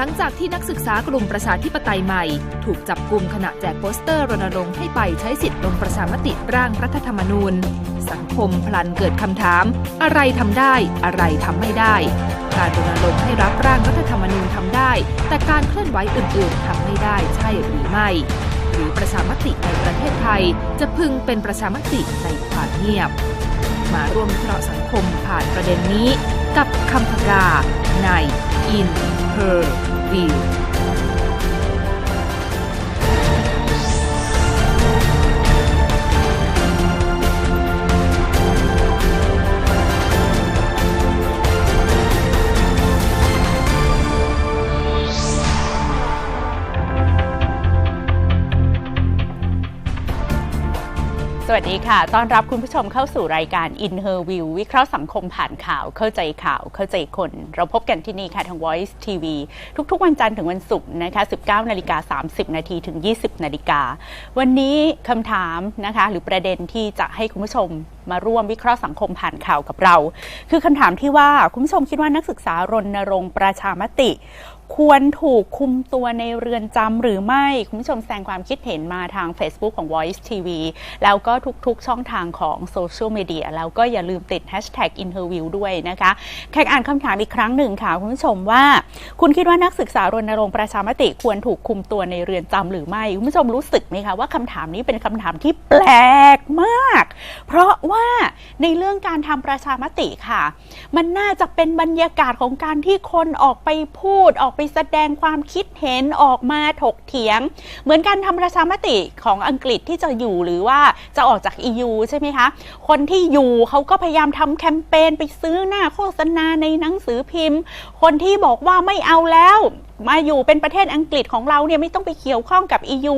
หลังจากที่นักศึกษากลุ่มประชาธิปไตยใหม่ ถูกจับกลุ่มขณะแจกโปสเตอร์รณรงค์ให้ไปใช้สิทธิ์ลงประชามติร่างรัฐธรรมนูญ สังคมพลันเกิดคำถาม อะไรทำได้อะไรทำไม่ได้ การรณรงค์ให้รับร่างรัฐธรรมนูญทำได้ แต่การเคลื่อนไหวอื่นๆทำไม่ได้ใช่หรือไม่หรือประชามติในประเทศไทย จะพึงเป็นประชามติในความเงียบ มาร่วมวิเคราะห์สังคมผ่านประเด็นนี้ กับคำพกาใน In Her View วัสดีค่ะ ต้อนรับคุณผู้ชมเข้าสู่รายการ In Her View วิเคราะห์สังคมผ่านข่าว เข้าใจข่าว เข้าใจคน เราพบกันที่นี่ค่ะ ทาง Voice TV ทุกๆ วันจันทร์ถึงวันศุกร์นะคะ 19 นาฬิกา 30 นาทีถึง 20 นาฬิกา วันนี้คำถามนะคะ หรือประเด็นที่จะให้คุณผู้ชมมาร่วมวิเคราะห์สังคมผ่านข่าวกับเรา คือคำถามที่ว่าคุณผู้ชมคิดว่านักศึกษารณรงค์ประชามติ ควรถูกคุมตัวในเรือนจำหรือไม่ คุณผู้ชมแสดงความคิดเห็นมาทาง Facebook ของ Voice TV แล้วก็ทุกๆช่องทางของโซเชียลมีเดียแล้วก็อย่าลืมติด Hashtag Interview ด้วยนะคะแขกอ่านคำถามอีกครั้งหนึ่งค่ะ คุณผู้ชมว่า คุณคิดว่านักศึกษารณรงค์ประชามติควรถูกคุมตัวในเรือนจำหรือไม่ คุณผู้ชมรู้สึกไหมคะว่าคำถามนี้เป็นคำถามที่แปลกมาก เพราะว่าในเรื่องการทำประชามติค่ะ มันน่าจะเป็นบรรยากาศของการที่คนออกไปพูดออกไปแสดงความคิดเห็นออกมาถกเถียง เหมือนการทำประชามติของอังกฤษที่จะอยู่หรือว่าจะออกจาก EU ใช่ไหมคะ คนที่อยู่เขาก็พยายามทำแคมเปญไปซื้อหน้าโฆษณาในหนังสือพิมพ์ คนที่บอกว่าไม่เอาแล้ว มาอยู่เป็นประเทศอังกฤษของเราเนี่ยไม่ต้องไปเกี่ยวข้องกับ EU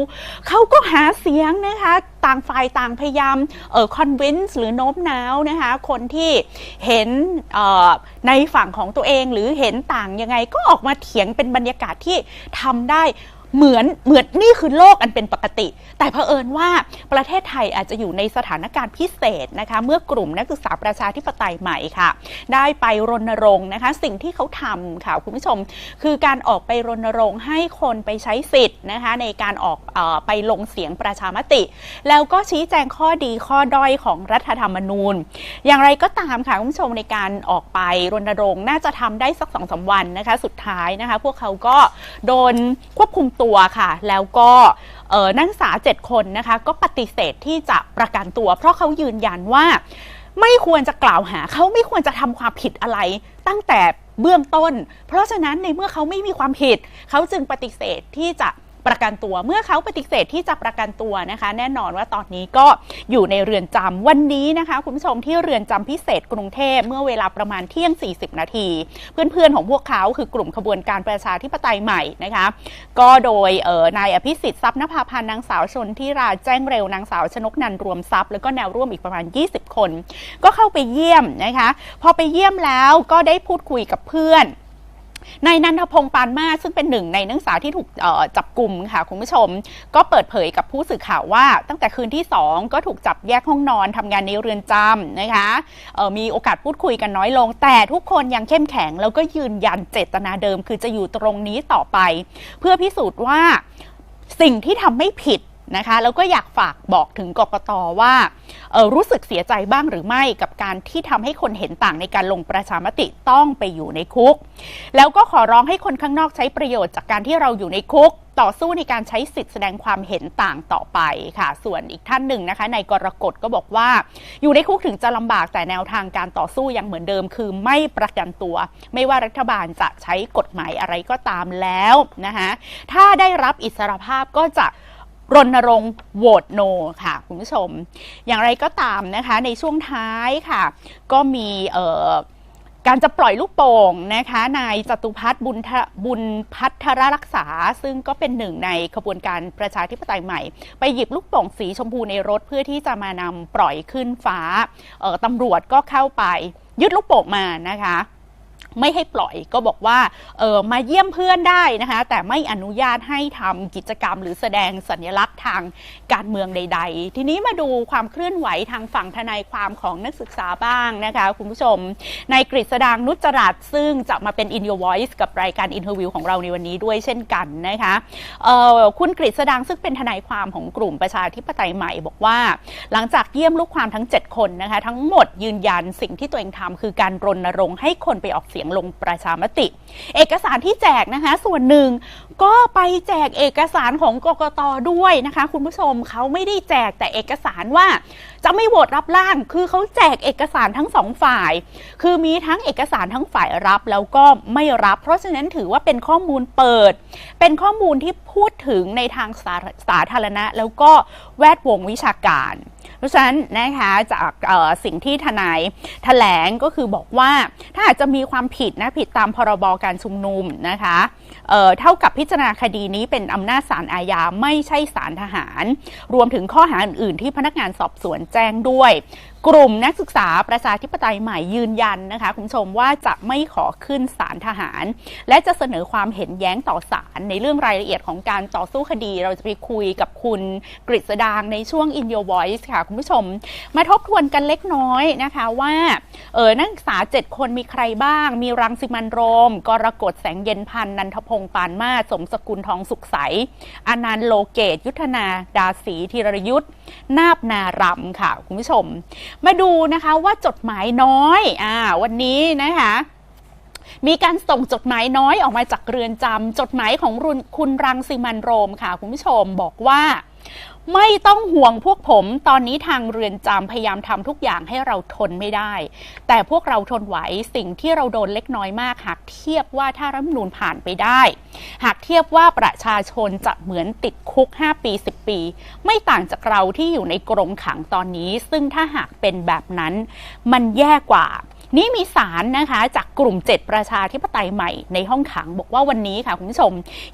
เขาก็หาเสียงนะคะต่างฝ่ายต่างพยายามเอ่อคอนวินส์หรือโน้มน้าวนะคะคนที่เห็นในฝั่งของตัวเองหรือเห็นต่างยังไงก็ออกมาเถียงเป็นบรรยากาศที่ทำได้ เหมือนเหมือนนี่คือโลกอันเป็นปกติ แต่เผอิญว่าประเทศไทยอาจจะอยู่ในสถานการณ์พิเศษนะคะ เมื่อกลุ่มนักศึกษาประชาธิปไตยใหม่ค่ะ ได้ไปรณรงค์นะคะ สิ่งที่เขาทำค่ะคุณผู้ชม คือการออกไปรณรงค์ให้คนไปใช้สิทธิ์นะคะ ในการออกออไปลงเสียงประชามติ แล้วก็ชี้แจงข้อดีข้อด้อยของรัฐธรรมนูญ อย่างไรก็ตามค่ะคุณผู้ชมในการออกไปรณรงค์น่าจะทำได้สักสองสาวันนะคะ สุดท้ายนะคะ พวกเขาก็โดนควบคุมตัวค่ะ แล้วก็นักศึกษาเจ็ดคนนะคะ ก็ปฏิเสธที่จะประกันตัว เพราะเขายืนยันว่าไม่ควรจะกล่าวหา เขาไม่ควรจะทำความผิดอะไร ตั้งแต่เบื้องต้น เพราะฉะนั้นในเมื่อเขาไม่มีความผิด เขาจึงปฏิเสธที่จะ ประกันตัว เมื่อเขาปฏิเสธที่จะประกันตัวนะคะ แน่นอนว่าตอนนี้ก็อยู่ในเรือนจำวันนี้นะคะ คุณผู้ชมที่เรือนจำพิเศษกรุงเทพเมื่อเวลาประมาณเที่ยง 40 นาที เพื่อนๆของพวกเขาคือกลุ่มขบวนการประชาธิปไตยใหม่นะคะ ก็โดยเอ่อนายอภิสิทธิ์ทรัพย์นภาพันธ์นางสาวชนที่ราแจ้งเร็วนางสาวชนกนันรวมทรัพย์แล้วก็แนวร่วมอีกประมาณ 20 คน ก็เข้าไปเยี่ยมนะคะ พอไปเยี่ยมแล้วก็ได้พูดคุยกับเพื่อน นายนันทพงศ์ปานมาซึ่งเป็นหนึ่งในนักศึกษาที่ถูกจับกลุ่มค่ะคุณผู้ชม ก็เปิดเผยกับผู้สื่อข่าวว่า ตั้งแต่คืนที่ 2 ก็ถูกจับแยกห้องนอนทำงานในเรือนจำนะคะมีโอกาสพูดคุยกันน้อยลง แต่ทุกคนยังเข้มแข็ง แล้วก็ยืนยันเจตนาเดิม คือจะอยู่ตรงนี้ต่อไป เพื่อพิสูจน์ว่าสิ่งที่ทำไม่ผิด นะคะแล้วก็อยากฝากบอกถึงกกตว่ารู้สึกเสียใจบ้างหรือไม่กับการที่ทำให้คนเห็นต่างในการลงประชามติต้องไปอยู่ในคุก แล้วก็ขอร้องให้คนข้างนอกใช้ประโยชน์จากการที่เราอยู่ในคุก ต่อสู้ในการใช้สิทธิ์แสดงความเห็นต่างต่อไปค่ะ ส่วนอีกท่านหนึ่งนะคะในกรกฎก็บอกว่า อยู่ในคุกถึงจะลำบากแต่แนวทางการต่อสู้ยังเหมือนเดิม คือไม่ประกันตัว ไม่ว่ารัฐบาลจะใช้กฎหมายอะไรก็ตามแล้วนะคะถ้าได้รับอิสรภาพก็จะ รณรงค์โหวตโนค่ะคุณผู้ชม อย่างไรก็ตามนะคะในช่วงท้ายค่ะ ก็มีการจะปล่อยลูกโป่งนะคะนายจตุพัฒน์บุญบุญพัทรรักษา ซึ่งก็เป็นหนึ่งในขบวนการประชาธิปไตยใหม่ ไปหยิบลูกโป่งสีชมพูในรถเพื่อที่จะมานำปล่อยขึ้นฟ้าออตำรวจก็เข้าไปยึดลูกโป่งมานะคะ ไม่ให้ปล่อยก็บอกว่าเออมาเยี่ยมเพื่อนได้นะคะ แต่ไม่อนุญาตให้ทำกิจกรรม หรือแสดงสัญลักษณ์ทางการเมืองใด ๆ ทีนี้มาดูความเคลื่อนไหวทางฝั่งทนายความของนักศึกษาบ้างนะคะคุณผู้ชมในกฤษดางนุจรัตซึ่งจะมาเป็น In Your Voice กับรายการอินเทอร์วิวของเราในวันนี้ด้วยเช่นกันนะคะเออคุณกฤษดางซึ่งเป็นทนายความของกลุ่มประชาธิปไตยใหม่บอกว่า หลังจากเยี่ยมลูกความทั้ง 7 คนนะคะทั้งหมดยืนยันสิ่งที่ตัวเองทำคือการรณรงค์ให้คนไปออกเสียงลงประชามติ เอกสารที่แจกนะคะ ส่วนหนึ่งก็ไปแจกเอกสารของกกตด้วยนะคะ คุณผู้ชมเขาไม่ได้แจกแต่เอกสารว่า จะไม่โหวตรับร่าง คือเขาแจกเอกสารทั้งสองฝ่าย คือมีทั้งเอกสารทั้งฝ่ายรับแล้วก็ไม่รับ เพราะฉะนั้นถือว่าเป็นข้อมูลเปิด เป็นข้อมูลที่พูดถึงในทางสาสาธารณะ แล้วก็แวดวงวิชาการ เพราะฉะนั้นนะคะจากสิ่งที่ทนายแถลงก็คือบอกว่าถ้าอาจจะมีความผิดนะผิดตามพรบการชุมนุมนะคะเเท่ากับพิจารณาคดีนี้เป็นอำนาจศาลอาญาไม่ใช่ศาลทหาร รวมถึงข้อหาอื่นๆที่พนักงานสอบสวนแจ้งด้วย กลุ่มนักศึกษาประชาธิปไตยใหม่ยืนยันนะคะคุณผู้ชมว่าจะไม่ขอขึ้นศาลทหาร และจะเสนอความเห็นแย้งต่อศาลในเรื่องรายละเอียดของการต่อสู้คดี เราจะไปคุยกับคุณกฤษดางในช่วง In Your Voice ค่ะคุณผู้ชม มาทบทวนกันเล็กน้อยนะคะว่าเออนักศึกษา 7 คนมีใครบ้าง มีรังสิมันโรม กรกฎแสงเย็นพันนันทพงศ์ปานมาศสมสกุลทองสุขใสอนันต์โลเกต ยุทธนาดาสีธีรยุทธนาบนารำค่ะคุณผู้ชมมาดูนะคะว่าจดหมายน้อยอ่าวันนี้นะคะมีการส่งจดหมายน้อยออกมาจากเรือนจำจดหมายของคุณรังสิมันโรมค่ะ คุณผู้ชมบอกว่า ไม่ต้องห่วงพวกผม ตอนนี้ทางเรือนจำพยายามทำทุกอย่างให้เราทนไม่ได้ แต่พวกเราทนไหวสิ่งที่เราโดนเล็กน้อยมาก หากเทียบว่าถ้ารัฐมนูญผ่านไปได้ หากเทียบว่าประชาชนจะเหมือนติดคุก 5 ปี 10 ปี ไม่ต่างจากเราที่อยู่ในกรงขังตอนนี้ ซึ่งถ้าหากเป็นแบบนั้น มันแย่กว่า นี่มีสารนะคะจากกลุ่ม 7 ประชาธิปไตยใหม่ในห้องขังบอกว่าวันนี้ค่ะคุณผู้ชม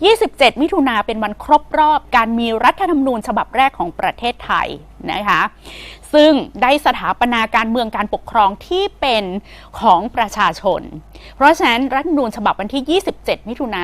27 มิถุนาเป็นวันครบรอบการมีรัฐธรรมนูญฉบับแรกของประเทศไทยนะคะซึ่งได้สถาปนาการเมืองการปกครองที่เป็นของประชาชน เพราะฉะนั้นรัฐนูญฉบับวันที่ 27 มิถุนา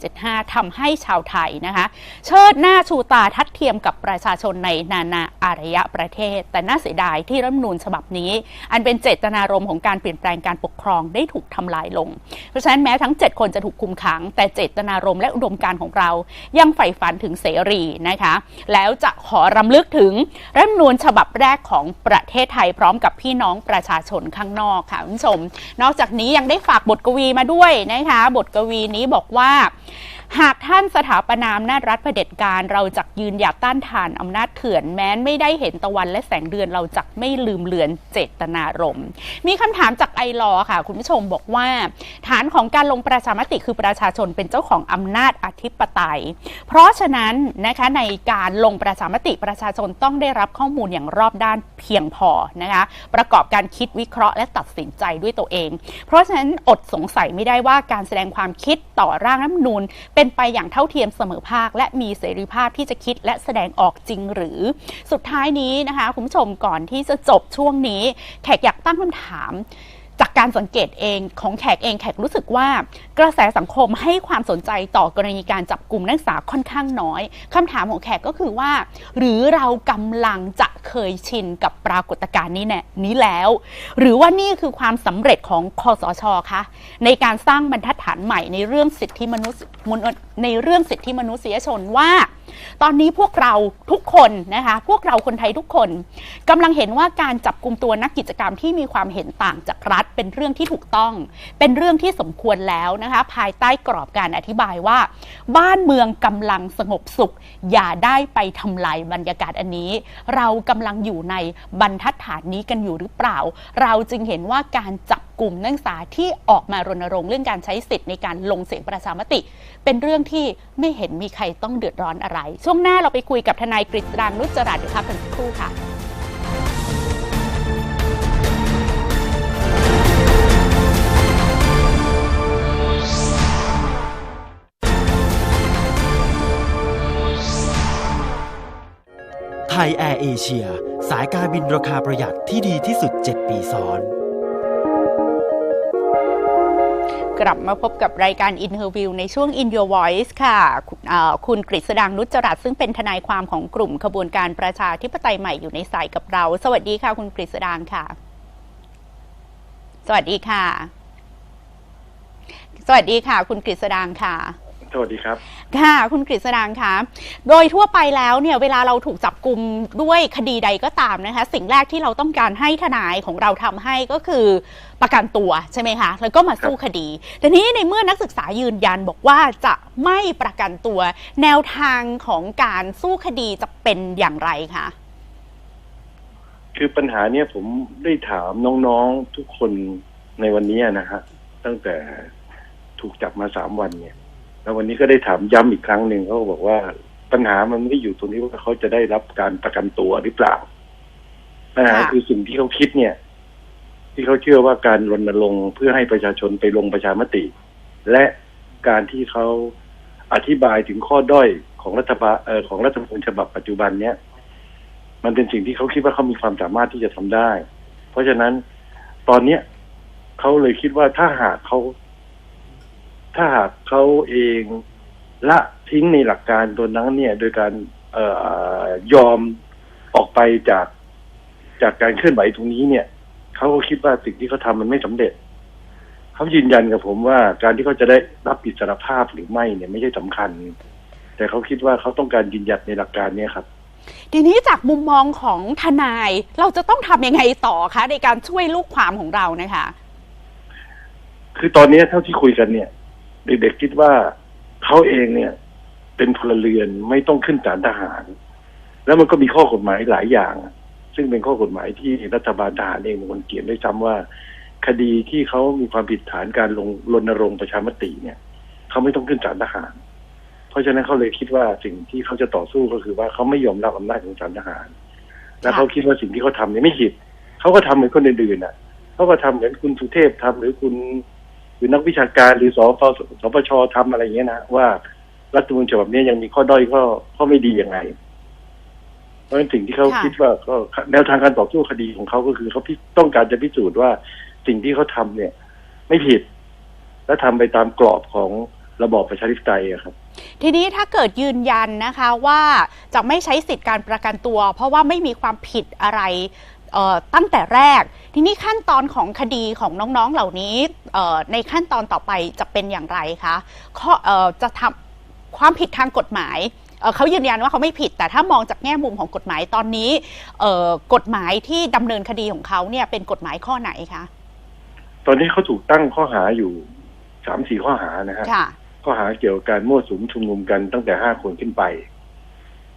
2475ทำให้ชาวไทยนะคะเชิดหน้าชูตาทัดเทียมกับประชาชนในนานาอารยประเทศ แต่น่าเสียดายที่รัฐนูญฉบับนี้ อันเป็นเจตนารมณ์ของการเปลี่ยนแปลงการปกครองได้ถูกทำลายลง เพราะฉะนั้นแม้ทั้ง 7 คนจะถูกคุมขัง แต่เจตนารมณ์และอุดมการณ์ของเรายังใฝ่ฝันถึงเสรีนะคะแล้วจะขอรำลึกถึงรัฐมนูญฉบับแรกของประเทศไทยพร้อมกับพี่น้องประชาชนข้างนอกค่ะคุณผู้ชม นอกจากนี้ยังได้ฝากบทกวีมาด้วยนะคะ บทกวีนี้บอกว่า หากท่านสถาปนามนาจรัฐเผด็จการเราจักยืนหยัดต้านทานอำนาจเถื่อนแม้นไม่ได้เห็นตะวันและแสงเดือนเราจักไม่ลืมเลือนเจตนารมณ์ มีคำถามจากไอรอค่ะ คุณผู้ชมบอกว่า ฐานของการลงประชามติคือประชาชนเป็นเจ้าของอำนาจอธิปไตย เพราะฉะนั้นนะคะในการลงประชามติประชาชนต้องได้รับข้อมูลอย่างรอบด้านเพียงพอนะคะประกอบการคิดวิเคราะห์และตัดสินใจด้วยตัวเอง เพราะฉะนั้นอดสงสัยไม่ได้ว่าการแสดงความคิดต่อร่างรัฐมนูญเป็นเป็นไปอย่างเท่าเทียมเสมอภาค และมีเสรีภาพที่จะคิดและแสดงออกจริงหรือสุดท้ายนี้นะคะคุณผู้ชมก่อนที่จะจบช่วงนี้ แขกอยากตั้งคำถาม จากการสังเกตเองของแขกเองแขกรู้สึกว่ากระแสสังคมให้ความสนใจต่อกรณีการจับกลุ่มนักศึกษาค่อนข้างน้อยคำถามของแขกก็คือว่า หรือเรากำลังจะเคยชินกับปรากฏการณ์นี้แน่นี้แล้ว หรือว่านี่คือความสำเร็จของคอสชคะในการสร้างบรรทัดฐานใหม่ในเรื่องสิทธิมนุษยมนุษยในเรื่องสิทธิมนุษยชนว่า ตอนนี้พวกเราทุกคนนะคะพวกเราคนไทยทุกคนกำลังเห็นว่าการจับกลุ่มตัวนักกิจกรรมที่มีความเห็นต่างจากรัฐ เป็นเรื่องที่ถูกต้อง เป็นเรื่องที่สมควรแล้วนะคะภายใต้กรอบการอธิบายว่า บ้านเมืองกำลังสงบสุข อย่าได้ไปทำลายบรรยากาศอันนี้ เรากำลังอยู่ในบรรทัดฐานนี้กันอยู่หรือเปล่า เราจึงเห็นว่าการจับ กลุ่มนักศึกษาที่ออกมารณรงค์เรื่องการใช้สิทธิ์ในการลงเสียงประชามติ เป็นเรื่องที่ไม่เห็นมีใครต้องเดือดร้อนอะไร ช่วงหน้าเราไปคุยกับทนายกฤษดางนุจรัตน์เดี๋ยวพักกันสักครู่ค่ะไทยแอร์เอเชีย สายการบินราคาประหยัดที่ดีที่สุด 7 ปีซ้อน กลับมาพบกับรายการ Interview ในช่วง In Your Voice ค่ะ คุณกฤษดางนุจจรัตซึ่งเป็นทนายความของกลุ่มขบวนการประชาธิปไตยใหม่อยู่ในสายกับเรา สวัสดีค่ะ คุณกฤษดางค่ะ สวัสดีค่ะ สวัสดีค่ะ คุณกฤษดางค่ะ สวัสดีครับ ค่ะคุณกฤษดางคะโดยทั่วไปแล้วเนี่ยเวลาเราถูกจับกลุ่มด้วยคดีใดก็ตามนะคะ สิ่งแรกที่เราต้องการให้ทนายของเราทำให้ก็คือประกันตัวใช่ไหมคะ แล้วก็มาสู้คดีทีนี้ในเมื่อนักศึกษายืนยันบอกว่าจะไม่ประกันตัว แนวทางของการสู้คดีจะเป็นอย่างไรคะคือปัญหาเนี่ยผมได้ถามน้องๆทุกคนในวันนี้นะฮะตั้งแต่ถูกจับมาสามวันเนี่ย แล้ววันนี้ก็ได้ถามย้ำอีกครั้งหนึ่งเขาก็บอกว่าปัญหามันไม่ได้อยู่ตรงที่ว่าเขาจะได้รับการประกันตัวหรือเปล่าปัญหาคือสิ่งที่เขาคิดเนี่ย ที่เขาเชื่อว่าการรณรงค์เพื่อให้ประชาชนไปลงประชามติ และการที่เขาอธิบายถึงข้อด้อยของรัฐบาลเอ่อของรัฐธรรมนูญฉบับปัจจุบันเนี้ยมันเป็นสิ่งที่เขาคิดว่าเขามีความสามารถที่จะทำได้ เพราะฉะนั้นตอนเนี้ยเขาเลยคิดว่าถ้าหากเขา ถ้าหากเขาเองละทิ้งในหลักการตัวนั้นเนี่ยโดยการเอ่อยอมออกไปจากจากการเคลื่อนไหวตรงนี้เนี่ยเขาก็คิดว่าสิ่งที่เขาทำมันไม่สำเร็จเขายืนยันกับผมว่า การที่เขาจะได้รับอิสรภาพหรือไม่เนี่ยไม่ใช่สำคัญ แต่เขาคิดว่าเขาต้องการยืนหยัดในหลักการเนี้ครับทีนี้จากมุมมองของทนายเราจะต้องทำยังไงต่อคะในการช่วยลูกความของเรานะคะ คือตอนนี้เท่าที่คุยกันเนี่ย เด็กๆคิดว่าเขาเองเนี่ย เป็นพลเรือนไม่ต้องขึ้นศาลทหาร แล้วมันก็มีข้อกฎหมายหลายอย่าง ซึ่งเป็นข้อกฎหมายที่รัฐบาลทหารเองเป็นคนเขียนด้วยซ้ำว่า คดีที่เขามีความผิดฐานการลงรณรงค์ประชามติเนี่ยเขาไม่ต้องขึ้นศาลทหาร เพราะฉะนั้นเขาเลยคิดว่าสิ่งที่เขาจะต่อสู้ก็คือว่าเขาไม่ยอมรับอำนาจของศาลทหาร และเขาคิดว่าสิ่งที่เขาทำเนี่ยไม่ผิดเขาก็ทำเหมือนคนอื่นๆน่ะเขาก็ทำเหมือนคุณสุเทพทำหรือคุณ รือนักวิชาการหรือสปสปชทำอะไรอย่างเงี้ยนะว่ารัฐธรรมนูญฉบับนี้ยังมีข้อด้อยข้อข้อไม่ดียังไง เพราะฉะนั้นสิ่งที่เขาค่ะคิดว่าก็แนวทางการต่อสู้คดีของเขาก็คือเขาพิต้องการจะพิสูจน์ว่าสิ่งที่เขาทำเนี่ย ไม่ผิด และทำไปตามกรอบของระบอบประชาธิปไตยอะครับ ทีนี้ถ้าเกิดยืนยันนะคะว่าจะไม่ใช้สิทธิ์การประกันตัว เพราะว่าไม่มีความผิดอะไรเอ่อ ตั้งแต่แรก ทีนี้ขั้นตอนของคดีของน้องๆเหล่านี้เอ่อในขั้นตอนต่อไปจะเป็นอย่างไรคะข้อเอ่อจะทำความผิดทางกฎหมายเอ่อเขายืนยันว่าเขาไม่ผิด แต่ถ้ามองจากแง่มุมของกฎหมายตอนนี้เอ่อกฎหมายที่ดำเนินคดีของเขาเนี่ยเป็นกฎหมายข้อไหนคะตอนนี้เขาถูกตั้งข้อหาอยู่สามสี่ข้อหานะฮะค่ะข้อหาเกี่ยวกับการมั่วสุมชุมนุมกันตั้งแต่ห้าคนขึ้นไป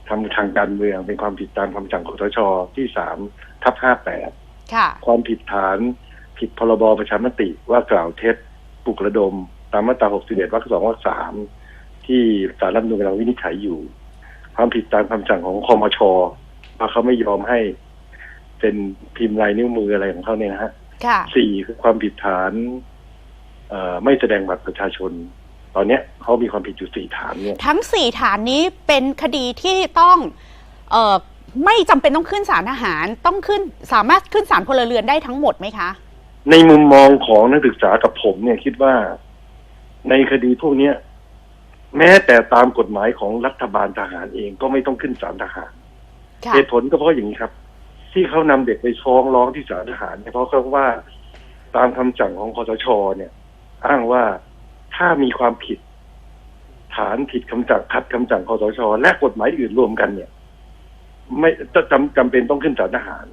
ทำทางการเมืองเป็นความผิดตามคำสั่งคอสชที่สาม ทับห้าแปดค่ะความผิดฐานผิดพรบประชามติว่ากล่าวเท็จปลุกระดม ตามมาตรา61วรรคสองวรรคสามที่สารรัฐธรรมนูญกำลังวินิจฉัยอยู่ ความผิดตามคำสั่งของคอมชว่าเขาไม่ยอมให้เป็นพิมพ์ลายนิ้วมืออะไรของเขาเนี่ยนะฮะค่ะสี่คือความผิดฐานเอ่อไม่แสดงบัตรประชาชน ตอนเนี้ยเขามีความผิดอยู่สี่ฐานเนี่ย ทั้งสี่ฐานนี้เป็นคดีที่ต้อง เออ ไม่จำเป็นต้องขึ้นศาลทหาร ต้องขึ้นสามารถขึ้นศาลพลเรือนได้ทั้งหมดไหมคะ ในมุมมองของนักศึกษากับผมเนี่ยคิดว่า ในคดีพวกเนี้ย แม้แต่ตามกฎหมายของรัฐบาลทหารเองก็ไม่ต้องขึ้นศาลทหารค่ะเหตุผลก็เพราะอย่างนี้ครับ ที่เขานำเด็กไปฟ้องร้องที่ศาลทหารเนี่ยเพราะเขาว่าตามคำสั่งของคอสชเนี่ย อ้างว่าถ้ามีความผิด ฐานผิดคำสั่งขัดคำสั่งคอสชและกฎหมายอื่นรวมกันเนี่ย ไม่จะจำจำเป็นต้องขึ้นศาลทหาร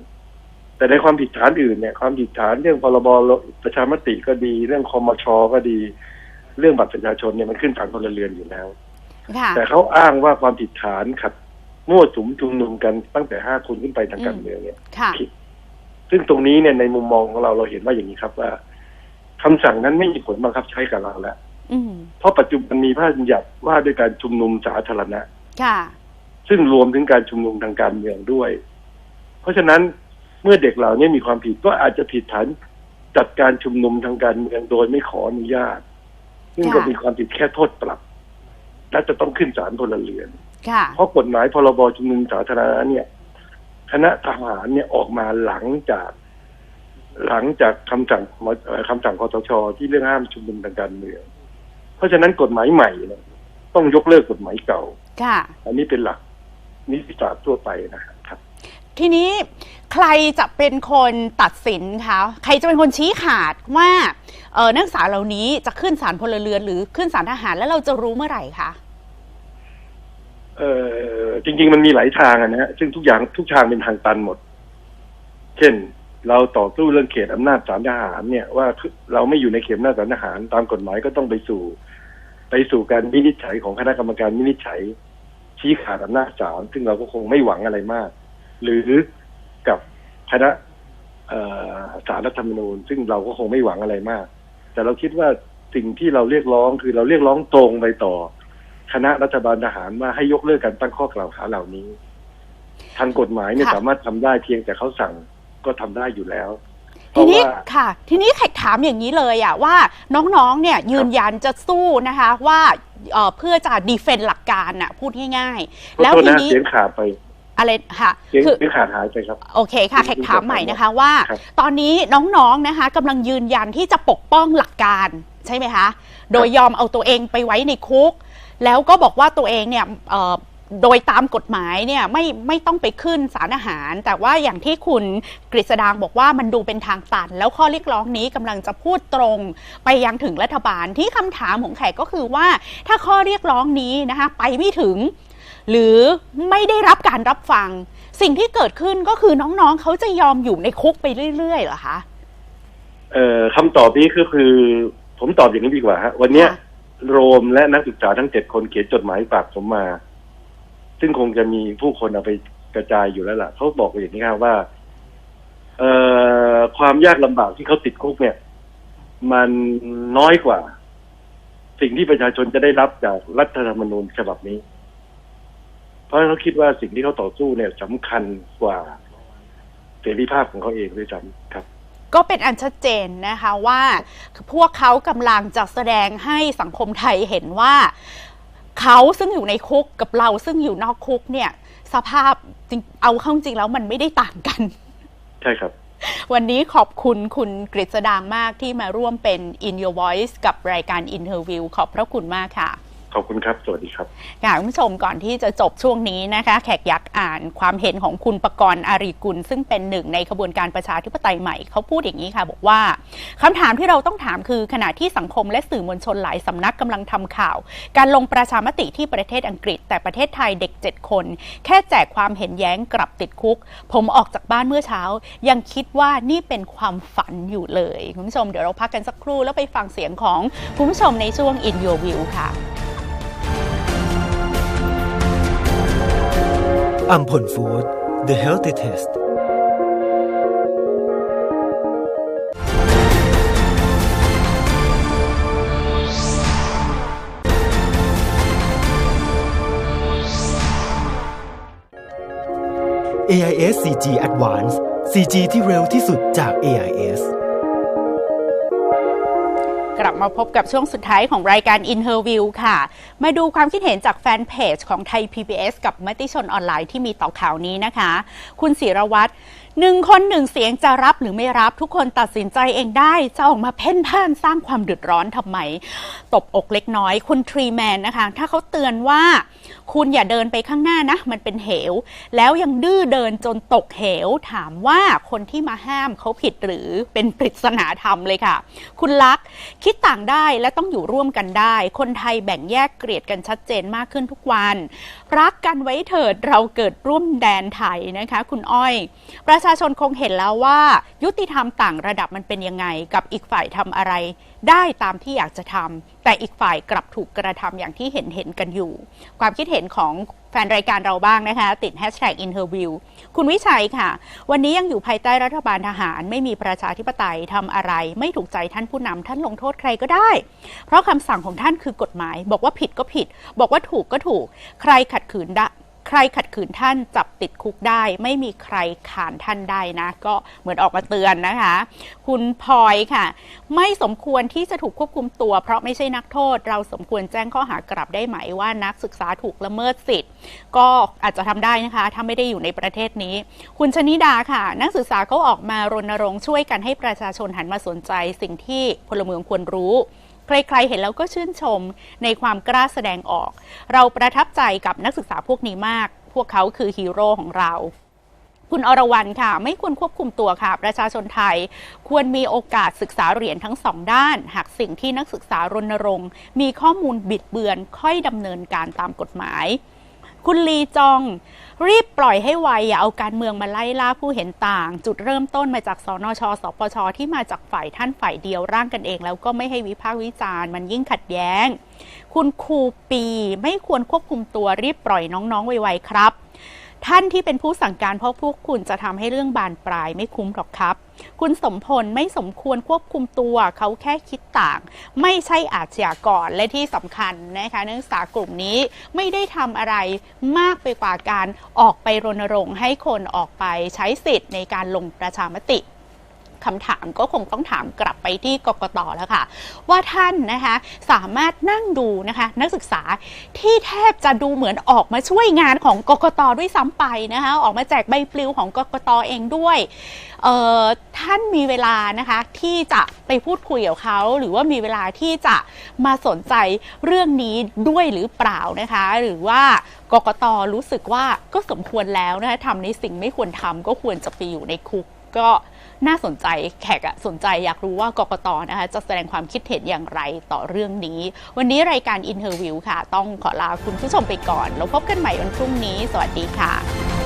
แต่ในความผิดฐานอื่นเนี่ย ความผิดฐานเรื่องพรบประชามติก็ดี เรื่องคอมชก็ดี เรื่องบัตรประชาชนเนี่ยมันขึ้นศาลพลเรือนอยู่แล้วค่ะแต่เขาอ้างว่าความผิดฐานขัดมั่วสุมชุมนุมกันตั้งแต่ห้าคนขึ้นไปทางการเมืองเนี่ยค่ะผิดซึ่งตรงนี้เนี่ยในมุมมองของเราเราเห็นว่าอย่างนี้ครับว่าคำสั่งนั้นไม่มีผลบังคับใช้กับเราแล้วอืมเพราะปัจจุบันมีพระราชบัญญัติว่าด้วยการชุมนุมสาธารณะค่ะ ซึ่งรวมถึงการชุมนุมทางการเมืองด้วย เพราะฉะนั้นเมื่อเด็กเหล่านี้มีความผิดก็อาจจะผิดฐานจัดการชุมนุมทางการเมืองโดยไม่ขออนุญาต ซึ่งก็ค่ะมีความผิดแค่โทษปรับ และจะต้องขึ้นศาลพลเรือนค่ะเพราะกฎหมายพรบชุมนุมสาธารณะเนี่ย คณะทหารเนี่ยออกมาหลังจาก หลังจากคำสั่งเอ่อคำสั่งคอสชที่เรื่องห้ามชุมนุมทางการเมือง เพราะฉะนั้นกฎหมายใหม่เนี่ยต้องยกเลิกกฎหมายเก่าค่ะอันนี้เป็นหลัก นิติศาสตร์ทั่วไปนะครับ ทีนี้ใครจะเป็นคนตัดสินคะใครจะเป็นคนชี้ขาดว่าเออนักศึกษาเหล่านี้จะขึ้นศาลพลเรือน หรือขึ้นศาลทหารแล้วเราจะรู้เมื่อไหร่คะเออจริง ๆ มันมีหลายทางอะนะฮะซึ่งทุกอย่างทุกทางเป็นทางตันหมด เช่น เราต่อสู้เรื่องเขตอำนาจศาลทหารเนี่ยว่าเราไม่อยู่ในเขตอำนาจศาลทหาร ตามกฎหมายก็ต้องไปสู่ ไปสู่การวินิจฉัยของคณะกรรมการวินิจฉัย ชี้ขาดอำนาจศาลซึ่งเราก็คงไม่หวังอะไรมาก หรือกับคณะเอ่อศาลรัฐธรรมนูญ ซึ่งเราก็คงไม่หวังอะไรมาก แต่เราคิดว่าสิ่งที่เราเรียกร้องคือเราเรียกร้องตรงไปต่อ คณะรัฐบาลทหารว่าให้ยกเลิกการตั้งข้อกล่าวหาเหล่านี้ ทางกฎหมายเนี่ยค่ะสามารถทำได้เพียงแต่เขาสั่งก็ทำได้อยู่แล้วเพ ทีราะนี้ว่าค่ะ ทีนี้แขกถามอย่างนี้เลยอะว่าน้องๆเนี่ยยืนยันจะสู้นะคะว่าเอ่อเพื่อจะดีเฟนต์หลักการน่ะพูดง่าย ๆ แล้แล้ววทีทีนี้นี้เสียงขาดไปอะไรค่ะเสียงคือเสียงขาดหายไปครับ โอเคค่ะแขกถามใหม่นะคะว่าครับตอนนี้น้องๆนะคะกำลังยืนยันที่จะปกป้องหลักการใช่ไหมคะ โดยยอมเอาตัวเองไปไว้ในคุก แล้วก็บอกว่าตัวเองเนี่ยเอ่อ โดยตามกฎหมายเนี่ยไม่ไม่ต้องไปขึ้นสารอาหาร แต่ว่าอย่างที่คุณกฤษดางบอกว่ามันดูเป็นทางตัน แล้วข้อเรียกร้องนี้กำลังจะพูดตรงไปยังถึงรัฐบาลที่คำถามของแขกก็คือว่า ถ้าข้อเรียกร้องนี้นะคะไปไม่ถึง หรือไม่ได้รับการรับฟัง สิ่งที่เกิดขึ้นก็คือน้องๆเขาจะยอมอยู่ในคุกไปเรื่อยๆเหรอคะเอ่อคำตอบนี้ก็คือ ผมตอบอย่างนี้ดีกว่าฮะวันเนี้ยโรมและนักศึกษาทั้งเจ็ดคนเขียนจดหมายฝากผมมา ซึ่งคงจะมีผู้คนเอาไปกระจายอยู่แล้วล่ะเขาบอกอย่างนี้ครับว่า เออความยากลำบากที่เขาติดคุกเนี่ย มันน้อยกว่า สิ่งที่ประชาชนจะได้รับจากรัฐธรรมนูญฉบับนี้ เพราะเขาคิดว่าสิ่งที่เขาต่อสู้เนี่ยสำคัญกว่าเสรีภาพของเขาเองด้วยซ้ำครับก็เป็นอันชัดเจนนะคะว่าพวกเขากำลังจะแสดงให้สังคมไทยเห็นว่า เขาซึ่งอยู่ในคุกกับเราซึ่งอยู่นอกคุกเนี่ย สภาพจริงเอาเข้าจริงแล้วมันไม่ได้ต่างกัน ใช่ครับ วันนี้ขอบคุณคุณกฤษดางมากที่มาร่วมเป็น In Your Voice กับรายการ Interview ขอบพระคุณมากค่ะ ขอบคุณครับ สวัสดีครับค่ะคุณผู้ชมก่อนที่จะจบช่วงนี้นะคะ แขกยากอ่านความเห็นของคุณประกรณ์อารีกุล ซึ่งเป็นหนึ่งในขบวนการประชาธิปไตยใหม่เขาพูดอย่างนี้ค่ะ บอกว่าคำถามที่เราต้องถามคือขณะที่สังคมและสื่อมวลชนหลายสำนักกำลังทำข่าว การลงประชามติที่ประเทศอังกฤษ แต่ประเทศไทยเด็ก 7 คน แค่แจกความเห็นแย้งกลับติดคุก ผมออกจากบ้านเมื่อเช้า ยังคิดว่านี่เป็นความฝันอยู่เลยคุณผู้ชมเดี๋ยวเราพักกันสักครู่แล้วไปฟังเสียงของคุณผู้ชมในช่วง In Your View ค่ะ อัมพลฟู้ด The Healthy Test AIS 4G Advanced 4G ที่เร็วที่สุดจาก AIS กลับมาพบกับช่วงสุดท้ายของรายการ Interview ค่ะ มาดูความคิดเห็นจากแฟนเพจของไทย PBS กับมติชนออนไลน์ที่มีต่อข่าวนี้นะคะ คุณศิรวัตรหนึ่งคนหนึ่งเสียงจะรับหรือไม่รับทุกคนตัดสินใจเองได้ จะออกมาเพ่นพ่านสร้างความเดือดร้อนทำไม ตบอกเล็กน้อยคุณทรีแมนนะคะ ถ้าเขาเตือนว่า คุณอย่าเดินไปข้างหน้านะ มันเป็นเหว แล้วยังดื้อเดินจนตกเหว ถามว่าคนที่มาห้ามเขาผิดหรือเป็นปริศนาธรรมเลยค่ะ คุณลักษ์คิดต่างได้และต้องอยู่ร่วมกันได้ คนไทยแบ่งแยกเกลียดกันชัดเจนมากขึ้นทุกวัน รักกันไว้เถิดเราเกิดร่วมแดนไทยนะคะ คุณอ้อยประชาชนคงเห็นแล้วว่า ยุติธรรมต่างระดับมันเป็นยังไง กับอีกฝ่ายทำอะไร ได้ตามที่อยากจะทำแต่อีกฝ่ายกลับถูกกระทำอย่างที่เห็นเห็นกันอยู่ ความคิดเห็นของแฟนรายการเราบ้างนะคะ ติด hashtag interview คุณวิชัยค่ะ วันนี้ยังอยู่ภายใต้รัฐบาลทหาร ไม่มีประชาธิปไตยทำอะไร ไม่ถูกใจท่านผู้นำท่านลงโทษใครก็ได้ เพราะคำสั่งของท่านคือกฎหมาย บอกว่าผิดก็ผิด บอกว่าถูกก็ถูก ใครขัดขืน ได้ใรขัดขืนท่านจับติดคุกได้ ไม่มีใครขานท่านได้นะ ก็เหมือนออกมาเตือนนะคะ คุณพลอยค่ะ ไม่สมควรที่จะถูกควบคุมตัว เพราะไม่ใช่นักโทษ เราสมควรแจ้งข้อหากลับได้ไหมว่านักศึกษาถูกละเมิดสิทธิ์ ก็อาจจะทำได้นะคะ ถ้าไม่ได้อยู่ในประเทศนี้ คุณชนิดาค่ะ นักศึกษาเขาออกมารณรงค์ช่วยกันให้ประชาชนหันมาสนใจสิ่งที่พลเมืองควรรู้ ใครๆเห็นแล้วก็ชื่นชมในความกล้าแสดงออก เราประทับใจกับนักศึกษาพวกนี้มาก พวกเขาคือฮีโร่ของเราคุณอรวรรณค่ะ ไม่ควรควบคุมตัวค่ะ ประชาชนไทย ควรมีโอกาสศึกษาเหรียญทั้งสองด้าน หากสิ่งที่นักศึกษารณรงค์ มีข้อมูลบิดเบือนค่อยดำเนินการตามกฎหมาย คุณลีจอง รีบปล่อยให้ไวอย่าเอาการเมืองมาไล่ล่าผู้เห็นต่าง จุดเริ่มต้นมาจากสนชสปชที่มาจากฝ่ายท่านฝ่ายเดียวร่างกันเอง แล้วก็ไม่ให้วิพากษ์วิจารณ์มันยิ่งขัดแย้ง คุณครูปีไม่ควรควบคุมตัวรีบปล่อยน้องๆไวๆครับ ท่านที่เป็นผู้สั่งการเพราะพวกคุณจะทำให้เรื่องบานปลายไม่คุ้มหรอกครับ คุณสมพลไม่สมควรควบคุมตัวเขาแค่คิดต่าง ไม่ใช่อาชญากรและที่สำคัญนะคะนักศึกษากลุ่มนี้ไม่ได้ทำอะไรมากไปกว่าการออกไปรณรงค์ให้คนออกไปใช้สิทธิ์ในการลงประชามติ คำถามก็คงต้องถามกลับไปที่กกตแล้วค่ะ ว่าท่านนะคะสามารถนั่งดูนะคะนักศึกษาที่แทบจะดูเหมือนออกมาช่วยงานของกกตด้วยซ้ำไปนะคะออกมาแจกใบปลิวของกกตเองด้วยท่านมีเวลานะคะที่จะไปพูดคุยกับเขา หรือว่ามีเวลาที่จะมาสนใจเรื่องนี้ด้วยหรือเปล่านะคะ หรือว่ากกตรู้สึกว่าก็สมควรแล้วนะคะทำในสิ่งไม่ควรทำก็ควรจะไปอยู่ในคุกก็ น่าสนใจแขกสนใจอยากรู้ว่ากกตนะคะจะแสดงความคิดเห็นอย่างไรต่อเรื่องนี้ วันนี้รายการอินเทอร์วิวค่ะ ต้องขอลาคุณผู้ชมไปก่อน แล้วพบกันใหม่วันพรุ่งนี้ สวัสดีค่ะ